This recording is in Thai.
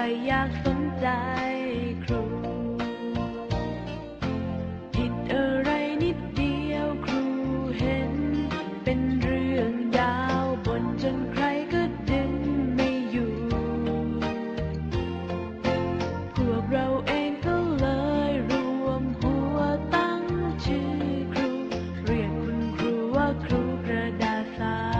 ใครอยากสนใจครู ผิดอะไรนิดเดียวครูเห็น เป็นเรื่องยาวบนจนใครก็ดึงไม่อยู่ พวกเราเองก็เลยรวมหัวตั้งชื่อครู เรียกคุณครูว่าครูกระดาษาย